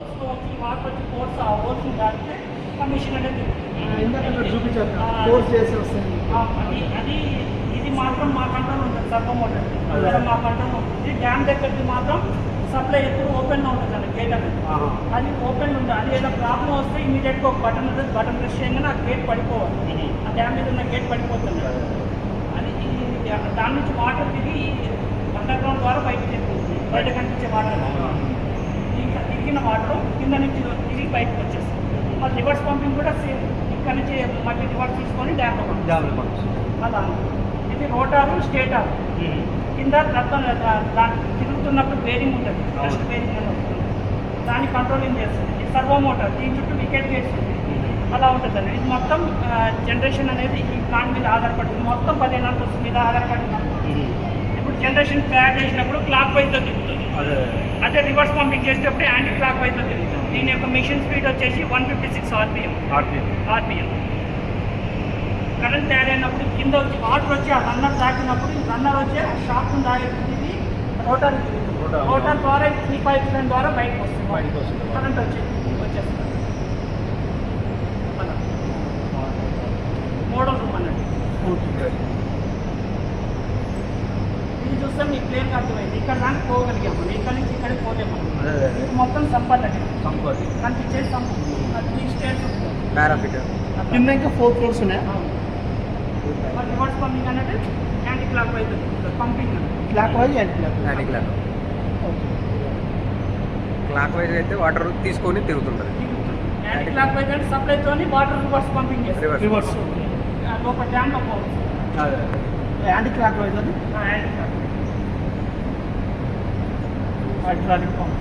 ఈ వాటర్ వచ్చి కోర్స్ ఆ హోల్స్ దాటితే ఆ మిషన్ అనేది అది ఇది మాత్రం మా కంట్రోల్ ఉంటుంది సర్వ ఇక్కడ మా కంట్రోల్ ఉంటుంది. డ్యామ్ దగ్గరికి మాత్రం సప్లై ఎప్పుడు ఓపెన్ ఉంటుంది అండి గేట్ అనేది. అది ఓపెన్ ఉంది అది ఏదైనా ప్రాబ్లం వస్తే ఇమీడియట్గా ఒక బటన్ ఉంటుంది. బటన్ ప్రెస్ చేయగానే ఆ గేట్ పడిపోవాలి. ఆ డ్యామ్ మీద ఉన్న గేట్ పడిపోతుంది. అది. దాని నుంచి వాటర్ దిగి అండర్ గ్రౌండ్ ద్వారా బయటకు వెళ్తుంది బయట కనిపించే వాటర్ దిగిన వాటర్ కింద నుంచి దిగి బయటకు వచ్చేస్తుంది. మళ్ళీ రివర్స్ పంపింగ్ కూడా సేమ్. ఇక్కడ నుంచి మళ్ళీ రివర్స్ తీసుకొని డ్యామ్లో పంపిస్తుంది. డ్యామ్లో పంపిస్తుంది. అలా. ఇది రోటారు స్టేటారు. కింద రత్నం దాని తిరుగుతున్నప్పుడు బేరింగ్ ఉంటుంది. ఫస్ట్ బేరింగ్ అని వస్తుంది. దాన్ని కంట్రోలింగ్ చేస్తుంది. ఇది సర్వో మోటార్. దీని చుట్టూ వికెట్ వేస్తుంది అలా ఉంటుందండి ఇది మొత్తం జనరేషన్ అనేది ఈ ప్లాంట్ మీద ఆధారపడి. మొత్తం పదిహేను అంతస్తు మీద ఆధారపడి. ఇప్పుడు జనరేషన్ తయారు చేసినప్పుడు క్లాక్ వైజ్లో తిరుగుతుంది. అదే రివర్స్ పంపింగ్ చేసేటప్పుడు యాంటీ క్లాక్ వైజ్లో తిరుగుతుంది. దీని యొక్క మిషన్ స్పీడ్ వచ్చేసి one fifty six RPM RP RPM current తయారైనప్పుడు కింద వచ్చి వాటర్ వచ్చి ఆ రన్నర్ తాకినప్పుడు రన్నర్ వచ్చి ఆ తాగేస్తుంది ఇది రోటర్ రోటర్. ద్వారా త్రీ పైప్ లైన్ ద్వారా బయటకు వస్తుంది. కరెంట్ వచ్చి వచ్చేస్తుంది. మోడల్ రూమ్ అన్నట్టు. చూస్తే మీ ప్లేన్ అర్థమైంది ఇక్కడ దానికి పోగలిగాము. ఇక్కడ నుంచి ఇక్కడికి పోలేము. మొత్తం సంపద సంపత్తి కనిపించే సంపద. త్రీ స్టేట్స్ పారాఫిటర్ కింద ఇంకా ఫోర్ ఫ్లోర్స్ ఉన్నాయి? మరి రివర్స్ పంపింగ్ అనేది anticlockwise pumping clockwise anti clock anti clock. Clockwise అయితే వాటర్ తీసుకొని తిరుగుతుంటుంది. యాంటీ క్లాక్ వైజ్ అంటే సప్లైతోని వాటర్ రివర్స్ పంపింగ్ చేస్తారు రివర్స్. డ్యామ్లో పోవచ్చు. అదే. యాంటీ క్లాక్ వైజ్ అది? ఆ యాంటీ క్లాక్. Hydraulic pump